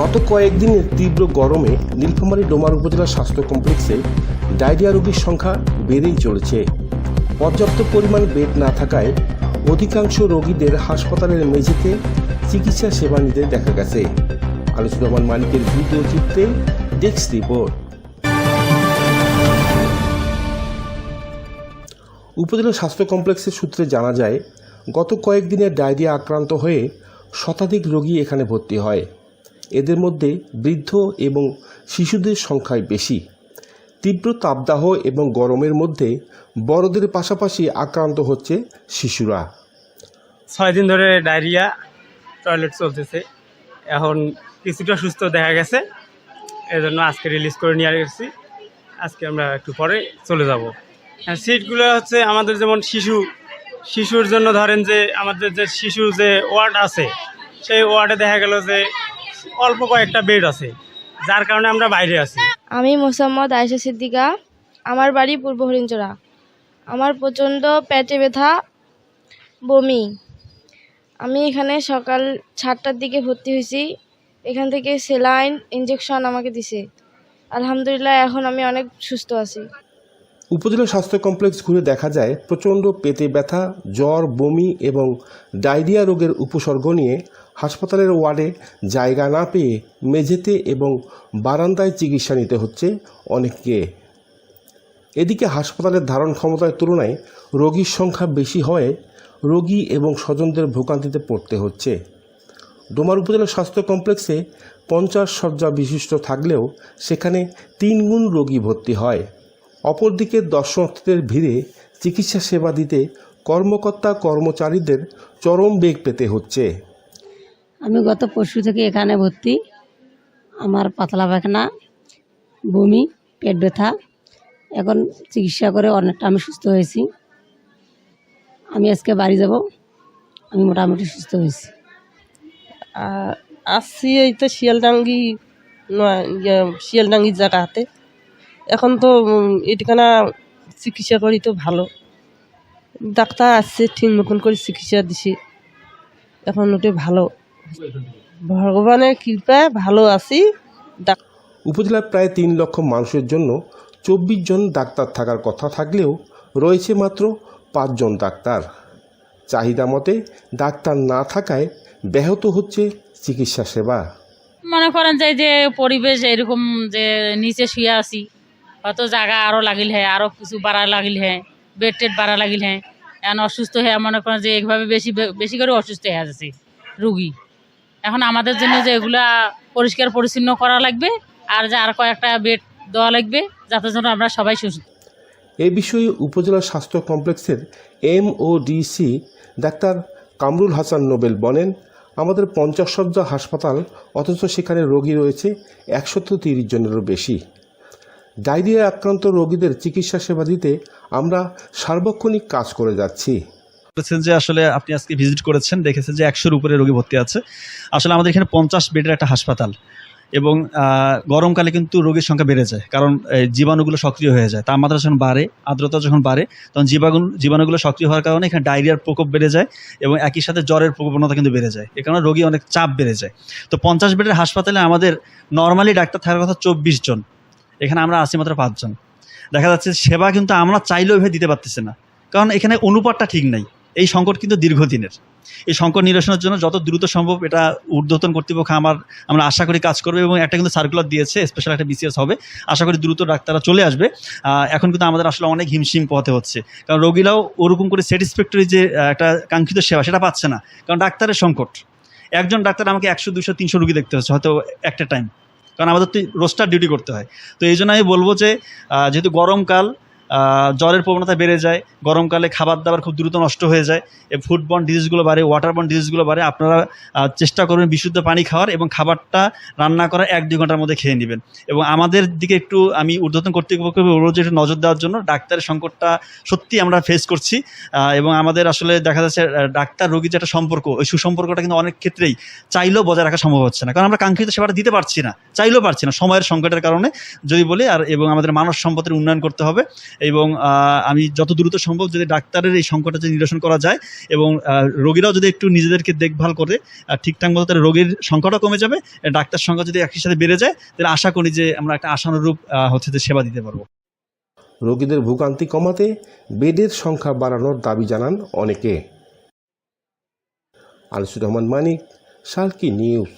গত কয়েকদিনের তীব্র গরমে নীলফামারী ডোমার উপজেলা স্বাস্থ্য কমপ্লেক্সে ডায়রিয়া রোগীর সংখ্যা বেড়েই চলেছে। পর্যাপ্ত পরিমাণ বেড না থাকায় অধিকাংশ রোগীদের হাসপাতালের মেঝেতে চিকিৎসা সেবা নিতে দেখা গেছে। আলোচিত রহমান ভিডিও চিত্রে ডেস্ক রিপোর্ট। উপজেলা স্বাস্থ্য কমপ্লেক্সের সূত্রে জানা যায়, গত কয়েকদিনের ডায়রিয়া আক্রান্ত হয়ে শতাধিক রোগী এখানে ভর্তি হয়। এদের মধ্যে বৃদ্ধ এবং শিশুদের সংখ্যাই বেশি। তীব্র তাপদাহ এবং গরমের মধ্যে বড়দের পাশাপাশি আক্রান্ত হচ্ছে শিশুরা। ছয় দিন ধরে ডায়রিয়া, টয়লেট চলতেছে। এখন কিছুটা সুস্থ দেখা গেছে। এজন্য আজকে রিলিজ করে নিয়ে গেছি আজকে আমরা একটু পরে চলে যাব। হ্যাঁ সিটগুলো হচ্ছে আমাদের যেমন শিশু, শিশুর জন্য ধরেন যে আমাদের যে শিশু যে ওয়ার্ড আছে, সেই ওয়ার্ডে দেখা গেল যে অল্প কয়েকটা বেড আছে যার কারণে আমরা বাইরে আছি। আমি মোসাম্মদ আয়েশা সিদ্দিকা আমার বাড়ি পূর্ব হরিণচড়া। আমার প্রচণ্ড পেটে ব্যথা বমি। আমি এখানে সকাল সাতটার দিকে ভর্তি হয়েছি। এখান থেকে সেলাইন ইঞ্জেকশন আমাকে দিছে। আলহামদুলিল্লাহ এখন আমি অনেক সুস্থ আছি। উপজেলা স্বাস্থ্য কমপ্লেক্স ঘুরে দেখা যায় প্রচণ্ড পেটে ব্যথা জ্বর বমি এবং ডায়রিয়া রোগের উপসর্গ নিয়ে হাসপাতালের ওয়ার্ডে জায়গা না পেয়ে মেঝেতে এবং বারান্দায় চিকিৎসা নিতে হচ্ছে অনেককে। এদিকে হাসপাতালের ধারণ ক্ষমতার তুলনায় রোগীর সংখ্যা বেশি হয় রোগী এবং স্বজনদের ভোগান্তিতে পড়তে হচ্ছে। ডোমার উপজেলা স্বাস্থ্য কমপ্লেক্সে পঞ্চাশ শয্যা বিশিষ্ট থাকলেও সেখানে তিন গুণ রোগী ভর্তি হয়। অপরদিকে দর্শনার্থীদের ভিড়ে চিকিৎসা সেবা দিতে কর্মকর্তা কর্মচারীদের চরম বেগ পেতে হচ্ছে। আমি গত পরশু থেকে এখানে ভর্তি। আমার পাতলা পায়খানা বমি পেট ব্যথা। এখন চিকিৎসা করে অনেকটা আমি সুস্থ হয়েছি। আমি আজকে বাড়ি যাব আমি মোটামুটি সুস্থ হয়েছি। আসছি এই তো শিয়ালডাঙ্গি ইয়ে, শিয়ালডাঙ্গি জায়গাতে। এখন তো এখানে চিকিৎসা করি তো ভালো। ডাক্তার আসছে ঠিক মতন করে চিকিৎসা দিছে। এখন ওটা ভালো। ভগবানের কৃপায় ভালো আছি। উপজেলার প্রায় তিন লক্ষ মানুষের জন্য চব্বিশ জন ডাক্তার থাকার কথা থাকলেও রয়েছে মাত্র পাঁচজন ডাক্তার। চাহিদা মতে ডাক্তার না থাকায় ব্যাহত হচ্ছে চিকিৎসা সেবা। মনে করেন যে যে পরিবেশ এরকম যে নিচে শুয়ে আছি হয়তো জায়গা আরও লাগিল হ্যাঁ আরও কিছু বাড়া লাগিল হ্যাঁ বেড টেড বাড়া লাগিল হ্যাঁ এখন অসুস্থ হয়ে মনে করেন যে এইভাবে বেশি বেশি করে অসুস্থ হয়ে যাচ্ছে রুগী। এখন আমাদের জন্য যে এগুলা পরিষ্কার পরিচ্ছন্ন করা লাগবে, আর যে আর কয়েকটা বেড দেওয়া লাগবে, যাতে জন্য আমরা সবাই সুস্থ। এ বিষয়ে উপজেলা স্বাস্থ্য কমপ্লেক্সের M O DC doctor Kamrul Hasan Nobel বলেন, আমাদের পঞ্চাশ শয্যা হাসপাতাল, অথচ সেখানে রোগী রয়েছে একশত তিরিশ জনেরও বেশি। ডায়রিয়া আক্রান্ত রোগীদের চিকিৎসা সেবা দিতে আমরা সার্বক্ষণিক কাজ করে যাচ্ছি। বলেছেন যে আসলে আপনি আজকে ভিজিট করেছেন, দেখেছেন যে একশোর উপরে রোগী ভর্তি আছে। আসলে আমাদের এখানে পঞ্চাশ বেডের একটা হাসপাতাল এবং গরমকালে কিন্তু রোগীর সংখ্যা বেড়ে যায়, কারণ জীবাণুগুলো সক্রিয় হয়ে যায়। তাপমাত্রা যখন বাড়ে, আর্দ্রতা যখন বাড়ে, তখন জীবাণু জীবাণুগুলো সক্রিয় হওয়ার কারণে এখানে ডায়রিয়ার প্রকোপ বেড়ে যায় এবং একই সাথে জ্বরের প্রবণতা কিন্তু বেড়ে যায়। এ কারণে রোগী অনেক চাপ বেড়ে যায়। তো পঞ্চাশ বেডের হাসপাতালে আমাদের নর্মালি ডাক্তার থাকার কথা চব্বিশ জন। এখানে আমরা আছি মাত্র পাঁচজন। দেখা যাচ্ছে সেবা কিন্তু আমরা চাইলেও এভাবে দিতে পারতেছি না। কারণ এখানে অনুপাতটা ঠিক নাই। এই সংকট কিন্তু দীর্ঘদিনের। এই সংকট নিরসনের জন্য যত দ্রুত সম্ভব এটা ঊর্ধ্বতন কর্তৃপক্ষ আমার, আমরা আশা করি কাজ করবে এবং একটা কিন্তু সার্কুলার দিয়েছে স্পেশাল একটা বিসিএস হবে। আশা করি দ্রুত ডাক্তাররা চলে আসবে। এখন কিন্তু আমাদের আসলে অনেক হিমশিম পথে হচ্ছে। কারণ রোগীরাও ওরকম করে স্যাটিসফ্যাক্টরি যে একটা কাঙ্ক্ষিত সেবা, সেটা পাচ্ছে না। কারণ ডাক্তারের সংকট। একজন ডাক্তার আমাকে একশো দুশো তিনশো রুগী দেখতে হচ্ছে, হয়তো একটা টাইম কারণ আমাদের তো রোস্টার ডিউটি করতে হয়। তো এই জন্য আমি বলব যে যেহেতু গরমকাল জ্বরের প্রবণতা বেড়ে যায়, গরমকালে খাবার দাবার খুব দ্রুত নষ্ট হয়ে যায় ফুডবর্ন ডিজিজগুলো বাড়ে ওয়াটারবর্ন ডিজিজগুলো বাড়ে, আপনারা চেষ্টা করবেন বিশুদ্ধ পানি খাওয়ার এবং খাবারটা রান্না করার এক দুই ঘণ্টার মধ্যে খেয়ে নেবেন। এবং আমাদের দিকে একটু আমি ঊর্ধ্বতন কর্তৃপক্ষকে বলব যে একটু নজর দেওয়ার জন্য ডাক্তারের সংকটটা সত্যি আমরা ফেস করছি এবং আমাদের আসলে দেখা যাচ্ছে ডাক্তার রোগীর যে একটা সম্পর্ক, ওই সুসম্পর্কটা কিন্তু অনেক ক্ষেত্রেই চাইলেও বজায় রাখা সম্ভব হচ্ছে না। কারণ আমরা কাঙ্ক্ষিত সেবাটা দিতে পারছি না, চাইলেও পারছি না সময়ের সংকটের কারণে যদি বলি, আর এবং আমাদের মানব সম্পদের উন্নয়ন করতে হবে এবং আমি যত দ্রুত সম্ভব যদি ডাক্তারের এই সংকটটা যদি নিরসন করা যায় এবং রোগীরাও যদি একটু নিজেদেরকে দেখভাল করে ঠিকঠাক মতো তাহলে রোগীর সংখ্যাটা কমে যাবে ডাক্তার সংখ্যা যদি একই সাথে বেড়ে যায়, তাহলে আশা করি যে আমরা একটা আশানুরূপ হচ্ছে যে সেবা দিতে পারব। রোগীদের ভোগান্তি কমাতে বেডের সংখ্যা বাড়ানোর দাবি জানান অনেকে। আনিসুর রহমান মানিক, সালকি নিউজ।